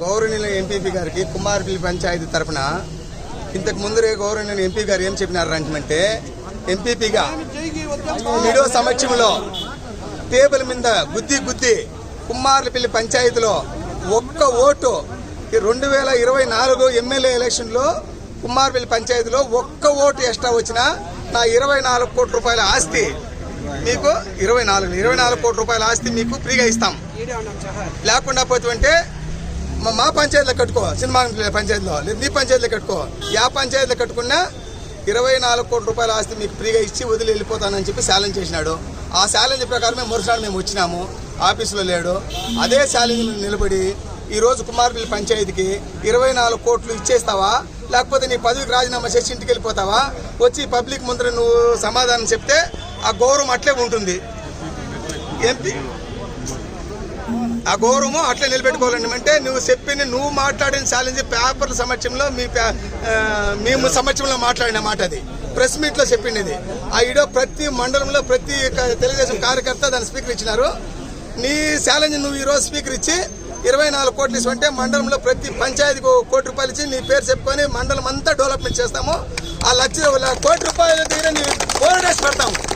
గౌరవనీయుల MPP గారికి కుమార్పల్లి పంచాయతీ తరఫున ఇంతకు ముందరే గౌరవనీయుల ఎంపీ గారు ఏం చెప్పినారు అంటే ఎంపీపీగా మీడియో సమక్షంలో టేబుల్ మీద గుద్ది గుద్ది కుమార్లపల్లి పంచాయతీలో ఒక్క ఓటు ఈ రెండు వేల ఇరవై నాలుగు ఎమ్మెల్యే ఎలక్షన్లో కుమార్పల్లి పంచాయతీలో ఒక్క ఓటు ఎక్స్ట్రా వచ్చినా నా ఇరవై నాలుగు కోట్ల రూపాయల ఆస్తి మీకు ఇరవై నాలుగు ఇరవై నాలుగు కోట్ల రూపాయల ఆస్తి మీకు ఫ్రీగా ఇస్తాం. లేకుండా పోతుంటే మా మా పంచాయతీలో కట్టుకో సినిమా పంచాయతీలో లేదు నీ పంచాయతీలో కట్టుకో యా పంచాయతీలో కట్టుకున్నా ఇరవై నాలుగు కోట్ల రూపాయల ఆస్తి మీకు ఫ్రీగా ఇచ్చి వదిలి వెళ్ళిపోతానని చెప్పి ఛాలెంజ్ చేసినాడు. ఆ ఛాలెంజ్ ప్రకారమే మరుసనాడు మేము వచ్చినాము. ఆఫీసులో లేడు. అదే ఛాలెంజ్ నిలబడి ఈరోజు కుమార్పల్లి పంచాయతీకి ఇరవై నాలుగు కోట్లు ఇచ్చేస్తావా? లేకపోతే నీ పదవికి రాజీనామా చేసి ఇంటికి వెళ్ళిపోతావా? వచ్చి పబ్లిక్ ముందర నువ్వు సమాధానం చెప్తే ఆ గౌరవం అట్లే ఉంటుంది. ఎంపీ ఆ గౌరవము అట్లా నిలబెట్టుకోవాలండి. అంటే నువ్వు చెప్పిన నువ్వు మాట్లాడిన ఛాలెంజ్ పేపర్ల సమక్షంలో మీ పే- మేము సమక్షంలో మాట్లాడిన మాట అది. ప్రెస్ మీట్లో చెప్పింది. ఇది ఆ ఈడో ప్రతి మండలంలో ప్రతి తెలుగుదేశం కార్యకర్త దాన్ని స్పీకర్ ఇచ్చినారు. నీ ఛాలెంజ్ నువ్వు ఈరోజు స్పీకర్ ఇచ్చి ఇరవై నాలుగు కోట్లు ఇస్తుంటే మండలంలో ప్రతి పంచాయతీకి ఒక కోటి రూపాయలు ఇచ్చి నీ పేరు చెప్పుకొని మండలం అంతా డెవలప్మెంట్ చేస్తాము. ఆ లక్ష కోటి రూపాయల దగ్గర నీ బోర్డు పెడతాము.